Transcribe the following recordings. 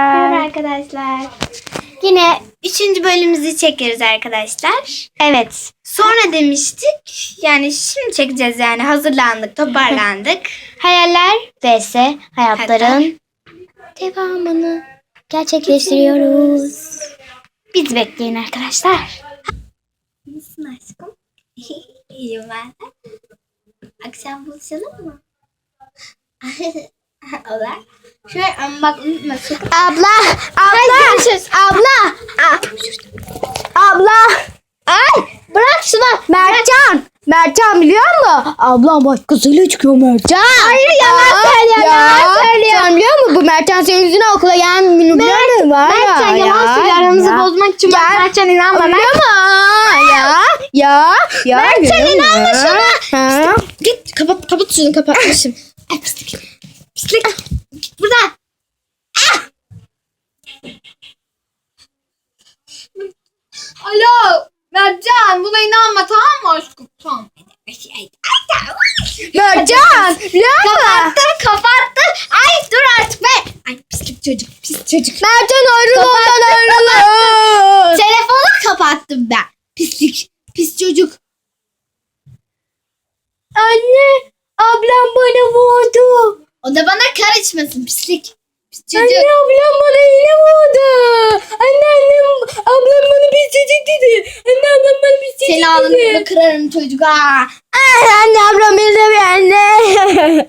Merhaba arkadaşlar. Yine üçüncü bölümümüzü çekiyoruz arkadaşlar. Evet. Sonra demiştik yani şimdi çekeceğiz yani hazırlandık toparlandık. Hayaller vs hayatların devamını gerçekleştiriyoruz. Biz bekleyin arkadaşlar. Nasılsın aşkım? İyiyim ben. Akşam buluşalım mı? Şöyle ama bak unutma sakın. Abla, abla, abla, abla. Ay, bırak şunu. Mertcan, Mertcan biliyor musun? Ablam başkasıyla çıkıyor Mertcan. Hayır yalan söylüyor, yalan söylüyor. Sen biliyor musun bu Mertcan senin yüzüne okula gelmiyor biliyor musun? Var ya, Mertcan yalan söylüyor aramızı ya. bozmak için. Bak. Mertcan inanma. Biliyor musun? Ya, ya, ya. Mertcan inanma şuna. Git kapat kapat şunu kapatmışım. Ay pislik. Pislik. Git buradan. Ah! Alo. Mertcan buna inanma tamam mı aşkım? Tamam. Musun? Kapattım kapattım. Ay dur artık be. Ay pislik çocuk pis çocuk. Mertcan ayrıl ondan ayrıl. Telefonu kapattım ben. Pislik pis çocuk. Anne, ablam bana vurdu. O da bana karışmasın pislik. Pis çocuk. Anne ablam bana yine vurdu. Anne annem ablam bana bir çocuk dedi. Anne ablam bana bir çocuk Seni dedi. alnını kırarım çocuk ha. Ay, anne ablam bir anne.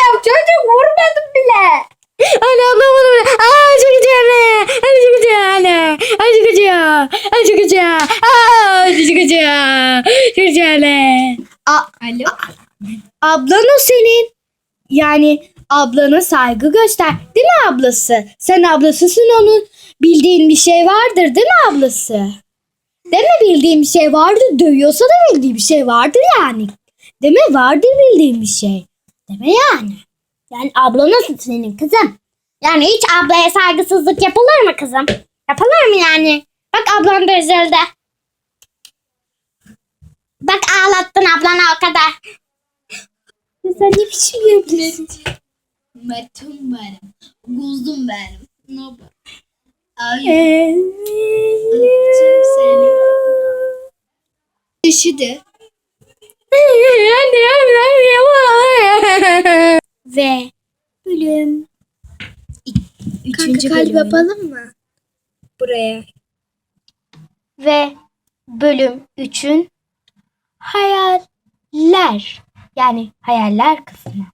Yap çocuk vurmadım bile. Anne ablam bana böyle. Aa çok acıyor anne. Anne çok acıyor anne. Anne çok acıyor. Anne çok acıyor. Aa çok acıyor. Çok acıyor anne. Alo. Ablan o senin. Yani ablana saygı göster. Değil mi ablası? Sen ablasısın onun. Bildiğin bir şey vardır değil mi ablası? Değil mi bildiğin bir şey vardır? Dövüyorsa da bildiği bir şey vardır yani. Değil mi? Vardır bildiğin bir şey. Değil mi yani? Yani abla nasıl senin kızım? Yani hiç ablaya saygısızlık yapılır mı kızım? Yapılır mı yani? Bak ablan da üzüldü. Bak ağlattın ablana o kadar. Sen ne biçim yapıyorsun? Metum benim. Kuzum benim. Ne yapayım? Ay. seni. Üşüdü. Ve bölüm üçüncü Kanka kalp bölüm. yapalım mı? Buraya. Ve bölüm üçün hayaller yani hayaller kısmı.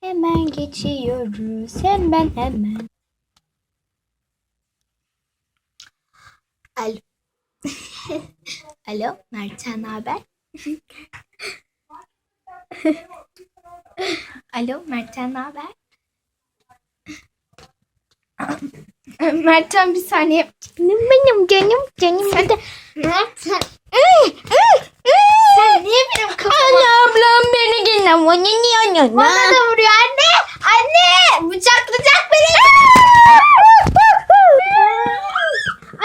Hemen geçiyoruz. Hemen hemen. Alo. Alo. Mertcan haber? Alo. Mertcan haber? Mertcan bir saniye. Benim canım canım. Hadi. Mertcan. Sen niye benim kafama... Anne ablam beni dinle. Bana niye anne? Bana da vuruyor anne. Anne. Bıçaklayacak beni.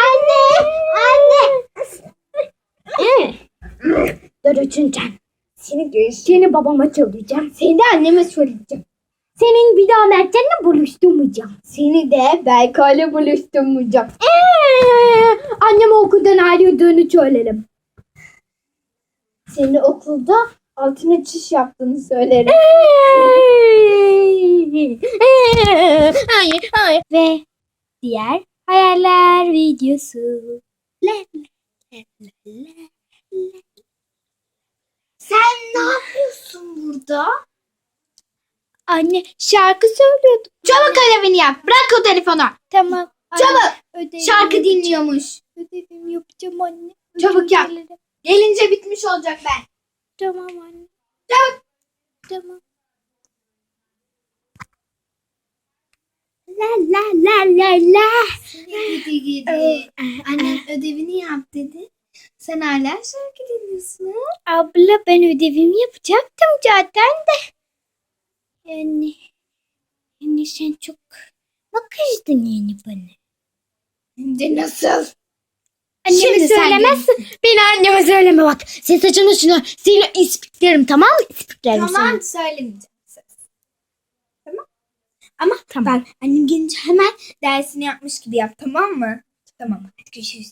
anne. Anne. Dur üçüncen. Seni, seni babama söyleyeceğim. Seni de anneme söyleyeceğim. Senin bir daha Mertcan'la buluşturmayacağım. Seni de Berkay'la buluşturmayacağım. Ee, anneme okuldan ayrıldığını söylerim. Seni okulda altına çiş yaptığını söylerim. hayır, hayır. Ve diğer hayaller videosu. Sen ne yapıyorsun burada? Anne şarkı söylüyordum. Çabuk ödevini yap. Bırak o telefonu. Tamam. Çabuk. Ödevimi Şarkı yapacağım. dinliyormuş. Ödevimi yapacağım anne. Çabuk yap. dilerim. Gelince bitmiş olacak ben. Tamam anne. Çabuk. Tamam. La la la la la. Gidi gidi. Annen ödevini yap dedi. Sen hala şarkı dinliyorsun. ha? Abla ben ödevimi yapacaktım zaten de. Yani, yani sen çok ne kızdın yani bana? Hem de nasıl? Anneme Şimdi söylemezsin. Beni anneme söyleme bak. Sen saçını şunu seni ispiklerim tamam mı? İspiklerim Tamam söylemeyeceğim. Ama Tamam. bak annem gelince hemen dersini yapmış gibi yap tamam mı? Tamam hadi görüşürüz.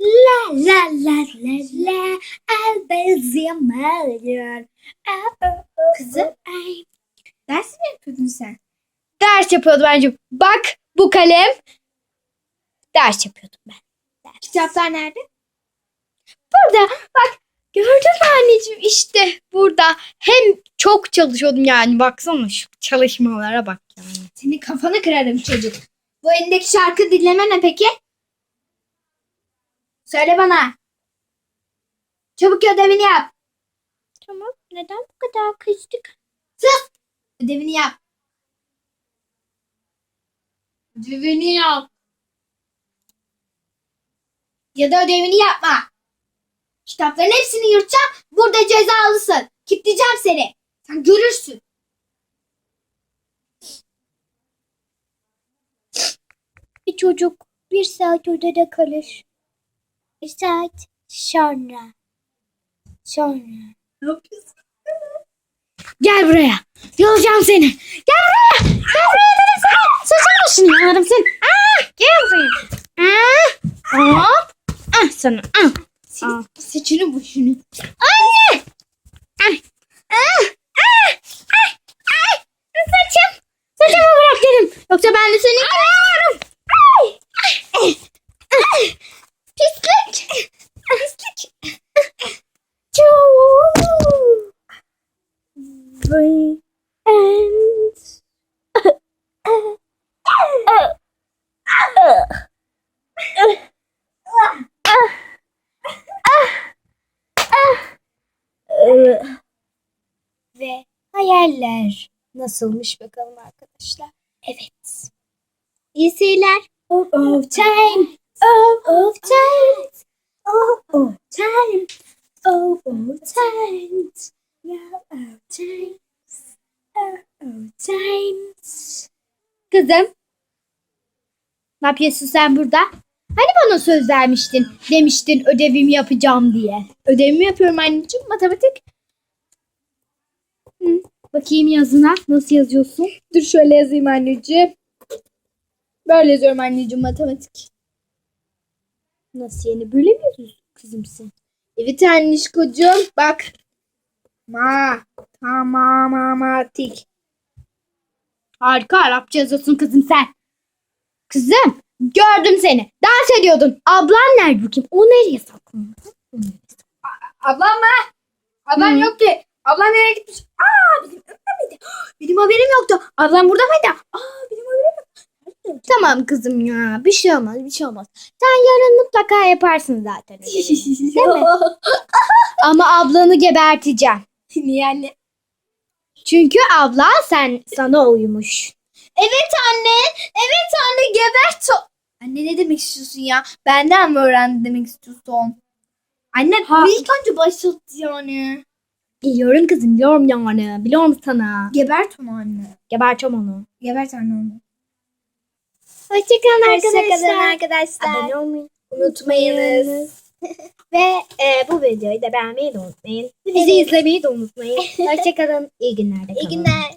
La la la la la el benzemiyor. Kızım ders mi yapıyordun sen? Ders yapıyordu bence. Bak bu kalem. Ders yapıyordum ben. Kitaplar nerede? Burada bak gördün mü anneciğim işte burada hem çok çalışıyordum yani baksana şu çalışmalara bak yani. Senin kafanı kırarım çocuk. Bu elindeki şarkı dinleme ne peki? Söyle bana. Çabuk ödevini yap. Tamam neden bu kadar kızdık? Ödevini yap. Ödevini yap. Ya da ödevini yapma. Kitapların hepsini yırtacağım. Burada cezalısın. Kitleyeceğim seni. Sen görürsün. Bir çocuk bir saat odada kalır. Bir saat sonra. Sonra. Ne yapıyorsun? Gel buraya. Yolacağım seni. Gel buraya. Gel buraya dedim sana. Saçın başını yalarım sen. Ah, gel buraya. Ah, hop. Ah sana. Ah. Senin saçını başını. Anne. Ah. Ah. Ah. Ah. Ah. Saçım. Saçımı bırak dedim. Yoksa ben de seni yıkarım. Ay. Ay. Ay. Pislik. Pislik. Çok. The end. Ve hayaller nasılmış bakalım arkadaşlar. Evet. İyi seyirler. Oh, oh, time. Oh, oh, time. Oh, oh, time. Oh, oh, time. Yeah, oh, times. Oh, oh, times. Kızım. Ne yapıyorsun sen burada? Hani bana söz vermiştin, demiştin ödevimi yapacağım diye. Ödevimi yapıyorum anneciğim. Matematik. Hı, bakayım yazına. Nasıl yazıyorsun? Dur şöyle yazayım anneciğim. Böyle yazıyorum anneciğim matematik. Nasıl yani? Böyle mi yazıyorsun kızım sen? Evet annişkocuğum bak. Ma. Tamamatik. Harika Arapça yazıyorsun kızım sen. Kızım gördüm seni. Dans ediyordun. Ablan nerede bakayım? O nereye saklandı? Ablam mı? Ablam Hı. yok ki. Ablam nereye gitmiş? Aa bizim miydi? Benim haberim yoktu. Ablam burada mıydı? Aa benim haberim yok. Tamam kızım ya. Bir şey olmaz bir şey olmaz. Sen yarın mutlaka yaparsın zaten. ödevini. Değil mi? Ama ablanı geberteceğim. Niye anne? Çünkü abla sen sana uyumuş. Evet anne. Evet anne gebert o. Anne ne demek istiyorsun ya? Benden mi öğrendin demek istiyorsun? Anne Ha. bu ilk önce başlattı yani. Biliyorum kızım biliyorum yani. Biliyorum sana. Gebert onu anne. Geberteceğim onu. Gebert anne onu. Hoşçakalın arkadaşlar. arkadaşlar. Abone olmayı Unutmayınız. Ve e, bu videoyu da beğenmeyi de unutmayın. Bizi Evet. izlemeyi de unutmayın. Hoşçakalın. İyi günler de İyi kalın. günler.